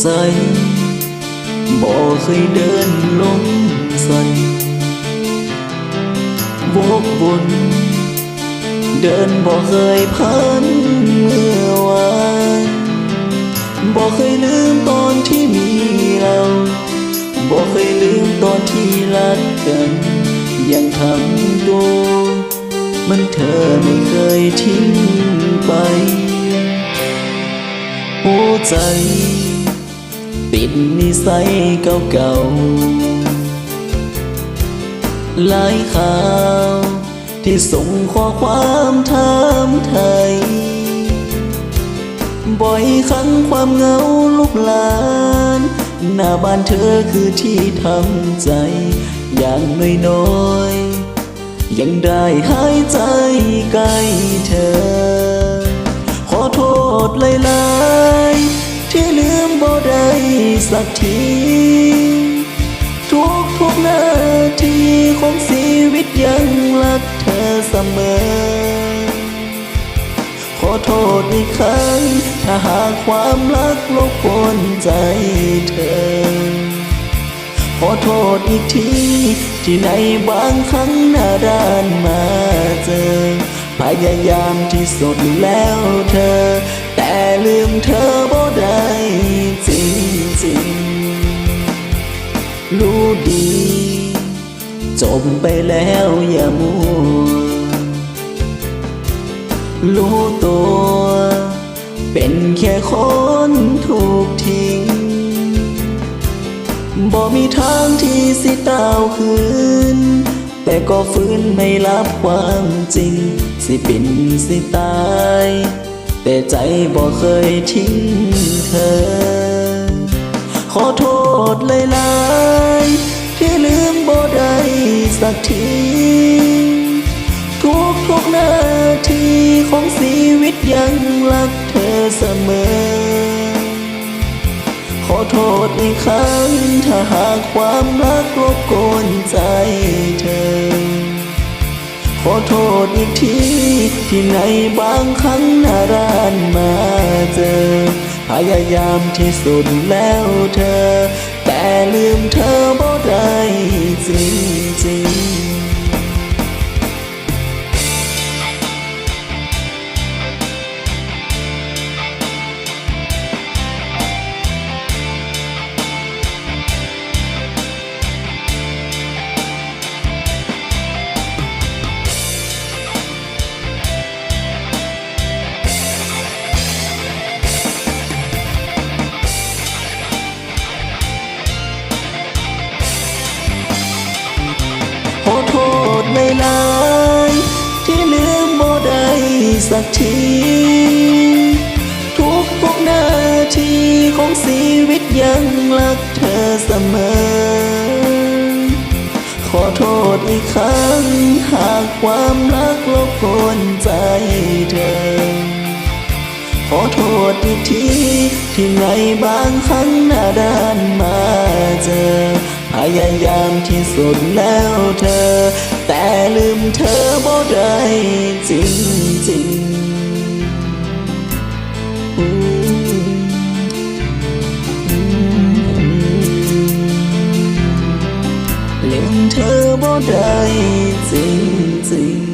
ใจ บ่เคยเดินลงสันวกวนเดินบ่เคยพันเมื่อวานบ่เคยลืมตอนที่มีเราบ่เคยลืมตอนที่รักกัน ยังทำตัวมันเธอไม่เคยทิ้งไป หัวใจ ติดนิสัยเก่าๆหลายข่าว ที่ส่งข้อความถามไทย บ่อยครั้งความเหงาลุกลาน หน้าบ้านเธอคือที่ทำใจ อย่างน้อยๆ ยังได้หายใจใกล้เธอ ขอโทษหลายๆที่ลื บ่ได้สักที ทุกทุกนาทีของชีวิตยังรักเธอเสมอ ขอโทษอีกครั้ง ถ้าหากความรักรบกวนใจเธอ ขอโทษอีกที ที่ในบางครั้งหน้าด้านมาเจอ พยายามที่สุดแล้วเธอ แต่ลืมเธอบ่ รู้ดีจบไปแล้วอย่ามัวรู้ตัว เป็นแค่คนถูกทิ้งบ่มีทางที่สิตาวคืน แต่ก็ฟื้นไม่รับความจริง สิป็นสิตาย แต่ใจบ่เคยทิ้งเธอ ขอโทษหลยลืมบ่ได้ สักทีทุกทุกนาทีของชีวิตยังรักเธอเสมอ ขอโทษอีกครั้งถ้าหากความรักรบกวนใจเธอ ขอโทษอีกทีที่ในบางครั้งหน้าร้านมาเจอ พยายามที่สุดแล้วเธอ แต่ลืมเธอบ่ได้จริงๆ ลาย ที่ลืมบ่ได้สักที ทุกทุกๆนาทีของชีวิตยังรักเธอเสมอ ขอโทษอีกครั้ง หากความรักรบกวนใจเธอ ขอโทษอีกทีที่ในบางครั้งหน้าด้านมาเจอพยายามที่สุดแล้วเธอ แต่ลืมเธอบ่ได้จริงจริงลืมเธอบ่ได้จริงจริง